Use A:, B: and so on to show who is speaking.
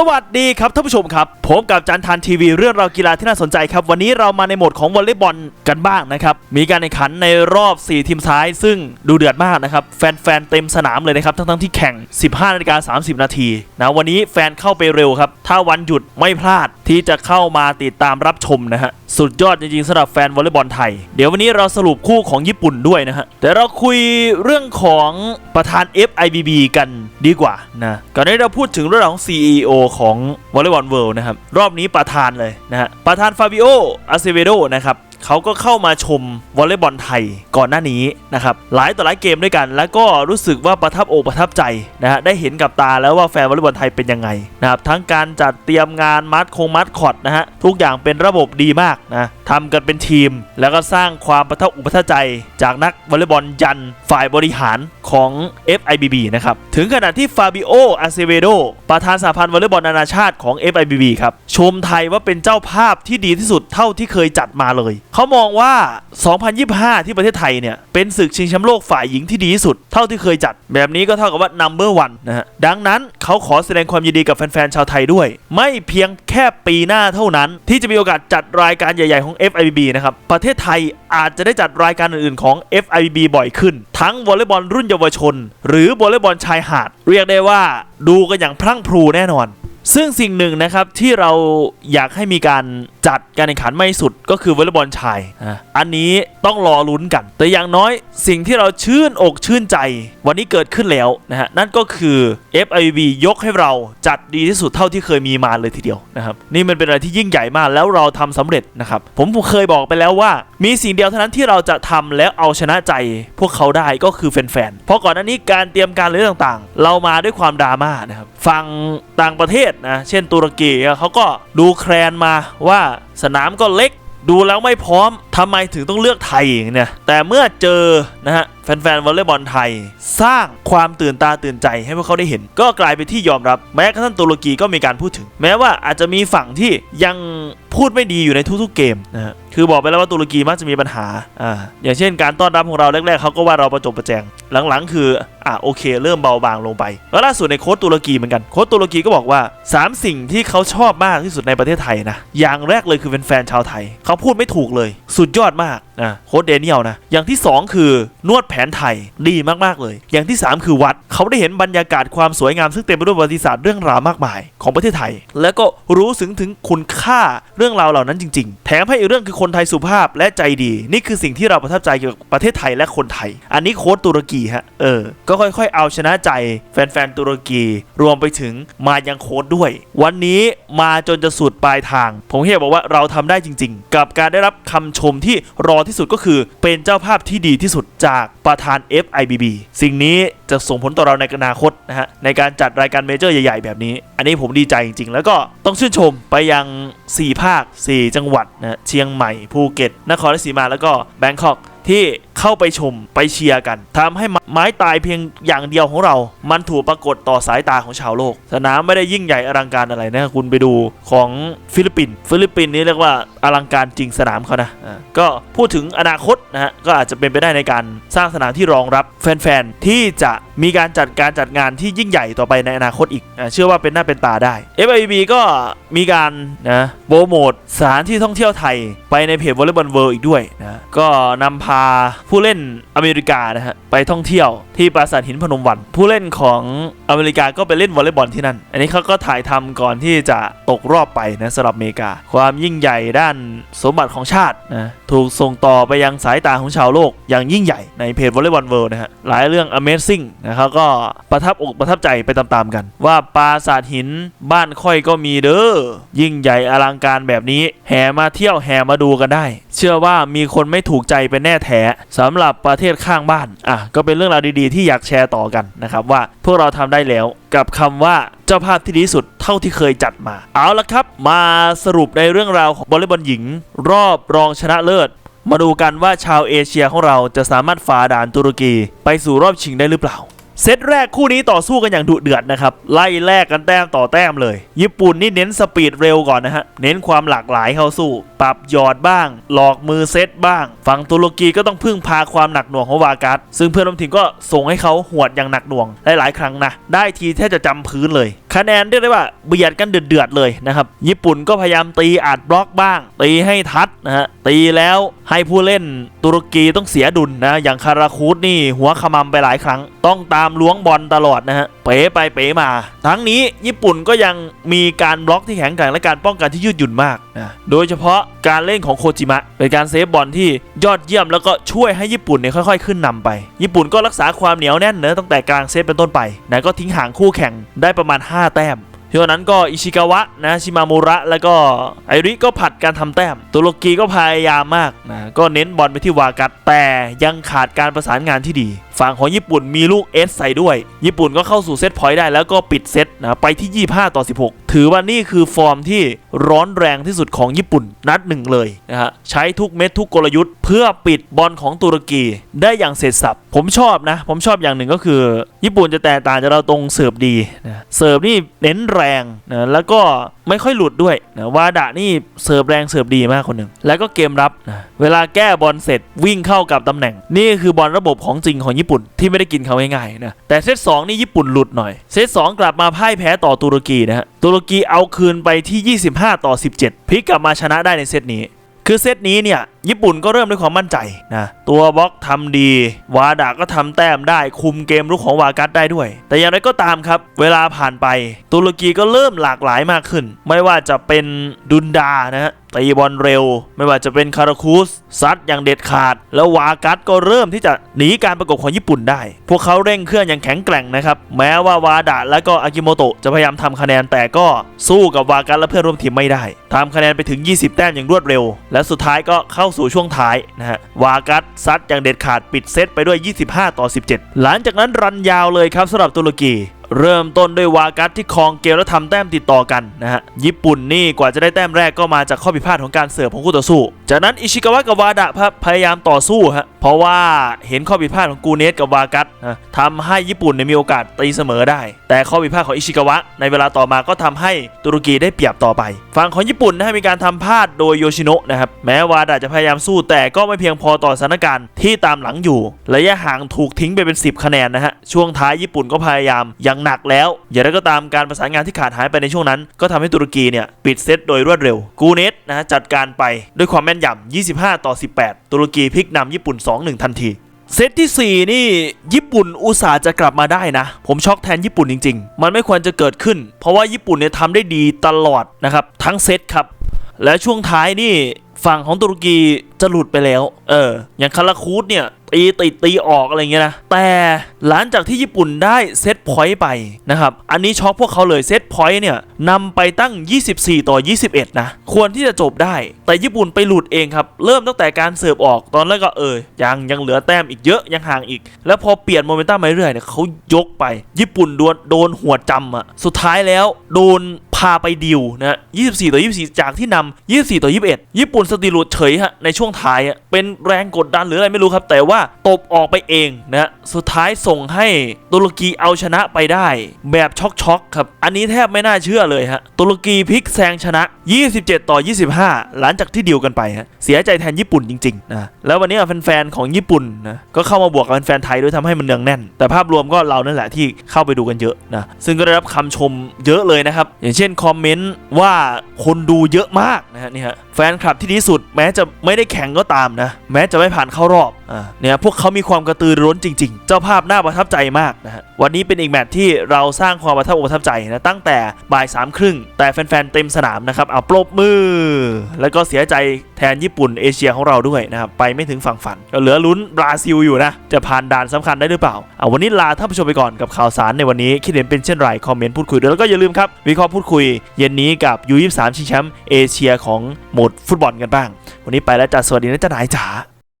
A: สวัสดีครับท่านผู้ชมครับ ผมกับจันทานทีวีเรื่องราวกีฬาที่น่าสนใจครับ วันนี้เรามาในโหมดของวอลเลย์บอลกันบ้างนะครับ มีการแข่งขันในรอบ 4 ทีมซ้าย ซึ่งดูเดือดมากนะครับ แฟนๆ เต็มสนามเลยนะครับ ทั้งๆที่แข่ง 15นาฬิกา30 นาทีนะวันนี้แฟนเข้าไปเร็วครับ ถ้าวันหยุดไม่พลาดที่จะเข้ามาติดตามรับชมนะฮะสุดยอดจริงๆสำหรับแฟนวอลเลย์บอลไทย เดี๋ยววันนี้เราสรุปคู่ของญี่ปุ่นด้วยนะฮะแต่เราคุยเรื่องของประธาน FIBB กันดีกว่านะก่อนหน้านี้เราพูดถึงเรื่องของ CEO ของวอลเลย์บอลเวิลด์นะครับ รอบนี้ประธานเลยนะฮะประธานฟาบิโออาเซเวโดนะครับ เขาก็เข้ามาชมวอลเลย์บอลไทยก่อนหน้านี้นะครับหลายต่อหลายเกมด้วยกัน แล้วก็รู้สึกว่าประทับอกประทับใจนะฮะได้เห็นกับตาแล้วว่าแฟนวอลเลย์บอลไทยเป็นยังไงนะครับทั้งการจัดเตรียมงานมัดคงมัดคอดนะฮะทุกอย่างเป็นระบบดีมากนะทำกันเป็นทีม แล้วก็สร้างความประทับอกประทับใจ จากนักวอลเลย์บอลยันฝ่ายบริหารของ FIBB นะครับถึงขนาดที่ฟาบิโออาเซเวโดประธานสหพันธ์วอลเลย์บอลนานาชาติของ FIBB ครับชมไทยว่าเป็นเจ้าภาพที่ดีที่สุดเท่าที่เคยจัดมาเลยเขามองว่า 2025 ที่ประเทศไทยเนี่ยเป็นศึกชิงแชมป์โลกฝ่ายหญิงที่ดีที่สุด เท่าที่เคยจัด แบบนี้ก็เท่ากับว่า number one นะฮะ ดังนั้นเขาขอแสดงความยินดีกับแฟนๆชาวไทยด้วย ไม่เพียงแค่ปีหน้าเท่านั้น ที่จะมีโอกาสจัดรายการใหญ่ ๆ ของ FIBB นะครับ ประเทศไทยอาจจะได้จัดรายการอื่นๆของ FIBB บ่อยขึ้น ทั้งวอลเลย์บอลรุ่นเยาวชน หรือวอลเลย์บอลชายหาด เรียกได้ว่าดูกันอย่างพรั่งพรูแน่นอน ซึ่งสิ่งหนึ่งนะครับที่เราอยากให้มีการจัดการแข่งขันไม่สุดก็คือวอลเลย์บอลชายอะอันนี้ต้องรอลุ้นกัน แต่อย่างน้อยสิ่งที่เราชื่นอกชื่นใจ วันนี้เกิดขึ้นแล้วนะฮะนั่นก็คือ FIVB ยกให้เราจัดดีที่สุดเท่าที่เคยมีมาเลยทีเดียวนะครับนี่มันเป็นอะไรที่ยิ่งใหญ่มากแล้วเราทำสำเร็จนะครับผมเคยบอกไปแล้วว่า มีสิ่งเดียวเท่านั้นที่เราจะทำแล้วเอาชนะใจ พวกเขาได้ก็คือแฟนๆเพราะก่อนหน้านี้การเตรียมการเรื่องต่างๆ เรามาด้วยความดราม่านะครับฝั่งต่างประเทศนะเช่นตุรกีเขาก็ดูแคลนมาว่าสนามก็เล็กดูแล้วไม่พร้อมทำไมถึงต้องเลือกไทยเนี่ยแต่เมื่อเจอนะฮะ แฟนๆวอลเลย์บอลไทย สร้างความตื่นตาตื่นใจให้พวกเขาได้เห็น ก็กลายเป็นที่ยอมรับแม้กระทั่งตุรกีก็มีการพูดถึง แม้ว่าอาจจะมีฝั่งที่ยังพูดไม่ดีอยู่ในทุกๆเกมนะฮะคือบอกไปแล้วว่าตุรกีมักจะมีปัญหาอ่าอย่างเช่นการต้อนรับของเราแรกๆเขาก็ว่าเราประจบประแจง หลังๆ คืออะโอเค เริ่มเบาบางลงไปแล้วล่าสุดในโค้ชตุรกีเหมือนกันโค้ชตุรกีก็บอกว่า 3 สิ่งที่เขาชอบมากที่สุดในประเทศไทยนะอย่างแรกเลยคือเป็นแฟนชาวไทย เขาพูดไม่ถูกเลย สุดยอดมาก นะโค้ชเดนิเอลนะอย่างที่ 2 คือนวดแผนไทยดีมากๆเลย อย่างที่ 3 คือวัดเขาได้เห็นบรรยากาศความสวยงามซึ่งเต็มไปด้วยประวัติศาสตร์เรื่องราวมากมาย ของประเทศไทย แล้วก็รู้สึงถึงคุณค่าเรื่องราวเหล่านั้นจริง ๆ แถมให้อีกเรื่องคือคนไทยสุภาพและใจดี นี่คือสิ่งที่เราประทับใจเกี่ยวกับประเทศไทยและคนไทย อันนี้โค้ชตุรกีฮะเออก็ค่อยๆ เอาชนะใจแฟนๆตุรกี รวมไปถึงมายังโค้ชด้วย วันนี้มาจนจะสุดปลายทาง ผมแค่บอกว่าเราทำได้จริง ๆ กับการได้รับคำชมที่รอที่สุดก็คือเป็นเจ้าภาพที่ดีที่สุดจากประธาน FIBB สิ่งนี้จะส่งผลต่อเราในอนาคตนะฮะในการจัดรายการเมเจอร์ใหญ่ ๆ แบบนี้ อันนี้ผมดีใจจริง ๆ แล้วก็ต้องชื่นชมไปยัง 4 ภาค 4 จังหวัดนะเชียงใหม่ภูเก็ต นครราชสีมาแล้วก็แบงคอกที่ เข้าไปชมไปเชียร์กันทำให้ไม้ตายเพียงอย่างเดียวของเรา มันถูกปรากฏต่อสายตาของชาวโลก สนามไม่ได้ยิ่งใหญ่อลังการอะไรนะ คุณไปดูของฟิลิปปินส์ฟิลิปปินส์นี่เรียกว่าอลังการจริงสนามเขานะอ่าก็พูดถึงอนาคตนะฮะก็อาจจะเป็นไปได้ในการสร้างสนามที่รองรับแฟนๆที่จะมีการจัดการจัดงานที่ยิ่งใหญ่ต่อไปในอนาคตอีกเชื่อว่าเป็นหน้าเป็นตาได้ FIB ก็มีการนะโปรโมทสถานที่ท่องเที่ยวไทยไปในเพจวอลเลย์บอลเวิลด์อีกด้วยนะก็นำพาผู้เล่นอเมริกานะฮะไปท่องเที่ยวที่ปราสาทหินพนมวันผู้เล่นของอเมริกาก็ไปเล่นวอลเลย์บอลที่นั่น อันนี้เขาก็ถ่ายทำก่อนที่จะตกรอบไปนะสำหรับอเมริกา ความยิ่งใหญ่ด้านสมบัติของชาตินะถูกส่งต่อไปยังสายตาของชาวโลก อย่างยิ่งใหญ่ในเพจวอลเลย์บอลเวิลด์นะฮะหลายเรื่อง Amazing นะครับก็ประทับอกประทับใจไปตามๆกัน ว่าปราสาทหินบ้านค่อยก็มีเด้อยิ่งใหญ่อลังการแบบนี้แห่มาเที่ยวแห่มาดูกันได้ เชื่อว่ามีคนไม่ถูกใจเป็นแน่แท้สำหรับประเทศข้างบ้านอะก็เป็นเรื่องราวดีๆ ที่อยากแชร์ต่อกันนะครับว่าพวกเราทำได้แล้วกับคำว่าเจ้าภาพที่ดีสุดเท่าที่เคยจัดมา เอาละครับ มาสรุปในเรื่องราวของวอลเลย์บอลหญิง รอบรองชนะเลิศ มาดูกันว่าชาวเอเชียของเราจะสามารถฝ่าด่านตุรกี ไปสู่รอบชิงได้หรือเปล่า เซตแรกคู่นี้ต่อสู้กันอย่างดุเดือดนะครับ ไล่แลกกันแต้มต่อแต้มเลย ญี่ปุ่นนี่เน้นสปีดเร็วก่อนนะฮะ เน้นความหลากหลายเข้าสู้ ปรับหยอดบ้าง หลอกมือเซตบ้าง ฝั่งตุรกีก็ต้องพึ่งพาความหนักหน่วงของวากัสซึ่งเพื่อนร่วมทีมก็ส่งให้เขาหวดอย่างหนักหน่วงหลายๆครั้งนะ ได้ทีแทบจะจำพื้นเลย คะแนนเรียกได้ว่าเบียดกันเดือดๆเลยนะครับ ญี่ปุ่นก็พยายามตีอัดบล็อกบ้าง ตีให้ทัดนะฮะ ตีแล้ว ให้ผู้เล่นตุรกีต้องเสียดุลนะ อย่างคาราคูดนี่หัวขมำไปหลายครั้ง ต้องตามล้วงบอลตลอดนะฮะ เป๋ไปเป๋มา ทั้งนี้ญี่ปุ่นก็ยังมีการบล็อกที่แข็งแกร่งและการป้องกันที่ยืดหยุ่นมากนะโดยเฉพาะการเล่นของโคจิมะ เป็นการเซฟบอลที่ยอดเยี่ยมแล้วก็ช่วยให้ญี่ปุ่นเนี่ยค่อย ๆ ขึ้นนำไป ญี่ปุ่นก็รักษาความเหนียวแน่นเนอะตั้งแต่กลางเซตเป็นต้นไปนะก็ทิ้งห่างคู่แข่งได้ประมาณ 5 แต้ม ช่วงนั้นก็อิชิกาวะนะชิมามุระแล้วก็ไอริก็ผัดการทำแต้มตุรกีก็พยายามมากนะก็เน้นบอลไปที่วากัตแต่ยังขาดการประสานงานที่ดี ฝั่งของญี่ปุ่นมีลูกเอสใส่ด้วย ญี่ปุ่นก็เข้าสู่เซตพอยต์ได้แล้วก็ปิดเซตนะไปที่ 25 ต่อ 16 ถือว่านี่คือฟอร์มที่ร้อนแรงที่สุดของญี่ปุ่นนัดหนึ่งเลยนะฮะใช้ทุกเม็ดทุกกลยุทธ์ เพื่อปิดบอลของตุรกีได้อย่างเสร็จสับผมชอบนะ ผมชอบอย่างหนึ่งก็คือ ญี่ปุ่นจะแตกต่างจากเราตรงเสิร์ฟดีนะเสิร์ฟนี่เน้นแรงนะแล้วก็ไม่ค่อยหลุดด้วยนะวาดะนี่เสิร์ฟแรงเสิร์ฟดีมากคนหนึ่งแล้วก็เกมรับนะเวลาแก้บอลเสร็จวิ่งเข้ากับตำแหน่ง นี่คือบอลระบบของจริงของญี่ปุ่นที่ไม่ได้กินเขาง่ายๆนะแต่เซตสองนี่ญี่ปุ่นหลุดหน่อยเซตสองกลับมาพ่ายแพ้ต่อตุรกีนะฮะตุรกีเอาคืนไปที่ 25 ต่อ 17พลิกกลับมาชนะได้ในเซตนี้ คือเซตนี้เนี่ย ญี่ปุ่นก็เริ่มด้วยความมั่นใจนะ ตัวบล็อกทำดี วาดาก็ทำแต้มได้คุมเกมรุกของวากัสได้ด้วย แต่อย่างไรก็ตามครับ เวลาผ่านไป ตุรกีก็เริ่มหลากหลายมากขึ้น ไม่ว่าจะเป็นดุนดานะฮะตีบอลเร็ว ไม่ว่าจะเป็นคาราคูสซัดอย่างเด็ดขาด แล้ววากัสก็เริ่มที่จะหนีการประกบของญี่ปุ่นได้ พวกเขาเร่งเครื่องอย่างแข็งแกร่งนะครับ แม้ว่าวาดาและก็อากิโมโตะจะพยายามทำคะแนนแต่ก็สู้กับวากัสและเพื่อนร่วมทีมไม่ได้ทำคะแนนไปถึง 20 แต้มอย่างรวดเร็ว และสุดท้ายก็เข้าสู่ช่วงท้ายนะฮะวากัสซัดอย่างเด็ดขาดปิดเซตไปด้วย 25 ต่อ 17 หลังจากนั้นรันยาวเลยครับสำหรับตุรกี เริ่มต้นด้วยวากัสที่ครองเกมและทำแต้มติดต่อกันนะฮะญี่ปุ่นนี่กว่าจะได้แต้มแรกก็มาจากข้อผิดพลาดของการเสิร์ฟของคู่ต่อสู้ จากนั้นอิชิกาวะกับวาดะพยายามต่อสู้ฮะเพราะว่าเห็นข้อผิดพลาดของกูเนสกับวากัสนะทำให้ญี่ปุ่นเนี่ยมีโอกาสตีเสมอได้ แต่ข้อผิดพลาดของอิชิกาวะ ในเวลาต่อมาก็ทำให้ตุรกีได้เปรียบต่อไป ฝั่งของญี่ปุ่นนะฮะมีการทำพลาดโดยโยชิโนะนะครับแม้วาดะจะพยายามสู้แต่ก็ไม่เพียงพอต่อสถานการณ์ที่ตามหลังอยู่ระยะห่างถูกทิ้งไปเป็น 10 คะแนนนะฮะช่วงท้ายญี่ปุ่นก็พยายามอย่างหนักแล้ว อย่างไรก็ตามการประสานงานที่ขาดหายไปในช่วงนั้น ก็ทำให้ตุรกีเนี่ยปิดเซตโดยรวดเร็ว กูเนสนะจัดการไปด้วยความแม่นยำ25 ต่อ 18 ตุรกีพลิกนำญี่ปุ่น 2-1 ทันทีเซตที่ 4 นี่ญี่ปุ่นอุตส่าห์จะกลับมาได้นะ ผมช็อกแทนญี่ปุ่นจริง ๆ มันไม่ควรจะเกิดขึ้น เพราะว่าญี่ปุ่นเนี่ยทำได้ดีตลอดนะครับ ทั้งเซตครับ และช่วงท้ายนี่ฝั่งของตุรกีจะหลุดไปแล้ว เออ อย่างคาราคูดเนี่ยตีติดตีออกอะไรเงี้ยนะ แต่หลังจากที่ญี่ปุ่นได้เซตพอยต์ไปนะครับ อันนี้ช็อกพวกเขาเลยเซตพอยต์เนี่ยนำไปตั้ง 24 ต่อ 21 นะ ควรที่จะจบได้ แต่ญี่ปุ่นไปหลุดเองครับ เริ่มตั้งแต่การเสิร์ฟออกตอนแรกก็เออยังยังเหลือแต้มอีกเยอะยังห่างอีก แล้วพอเปลี่ยนโมเมนตัมมาเรื่อยเนี่ยเขายกไป ญี่ปุ่นโดนโดนหัวจำอะสุดท้ายแล้วโดนพาไปดิวนะ24 ต่อ 24 จากที่นำ24 ต่อ 21 ญี่ปุ่นสติหลุดเฉยฮะในช่วงท้ายอะเป็นแรงกดดันหรืออะไรไม่รู้ครับ แต่ว่าตบออกไปเองนะสุดท้ายส่งให้ตุรกีเอาชนะไปได้ แบบช็อกๆครับ อันนี้แทบไม่น่าเชื่อเลยฮะตุรกีพลิกแซงชนะ 27 ต่อ 25 หลังจากที่ดิวกันไปฮะเสียใจแทนญี่ปุ่นจริงๆนะแล้ววันนี้แฟนๆของญี่ปุ่นนะก็เข้ามาบวกกับแฟนไทยด้วยทำให้มันเนืองแน่น แต่ภาพรวมก็เรานั่นแหละที่เข้าไปดูกันเยอะนะซึ่งก็ได้รับคำชมเยอะเลยนะครับ อย่างเช่นคอมเมนต์ว่าคนดูเยอะมากนะฮะนี่ฮะแฟนคลับที่ดีสุดแม้จะไม่ได้แข่งก็ตามนะแม้จะไม่ผ่านเข้ารอบ เนี่ยพวกเขามีความกระตือร้นจริง ๆ เจ้าภาพน่าประทับใจมากนะฮะวันนี้เป็นอีกแมตช์ที่เราสร้างความประทับอกประทับใจนะตั้งแต่บ่ายสามครึ่งแต่แฟนๆเต็มสนามนะครับเอาปรบมือ แล้วก็เสียใจแทนญี่ปุ่นเอเชียของเราด้วยนะครับไปไม่ถึงฝั่งฝันก็เหลือลุ้นบราซิลอยู่นะจะผ่านด่านสำคัญได้หรือเปล่าเอาวันนี้ลาท่านผู้ชมไปก่อนกับข่าวสารในวันนี้คิดเห็นเป็นเช่นไรคอมเมนต์พูดคุยด้วยแล้วก็อย่าลืมครับวิเคราะห์พูดคุย เย็นนี้กับ U23 ชิงแชมป์เอเชียของโหมดฟุตบอลกันบ้าง วันนี้ไปแล้วจ้าสวัสดีนะจ้านายจ๋า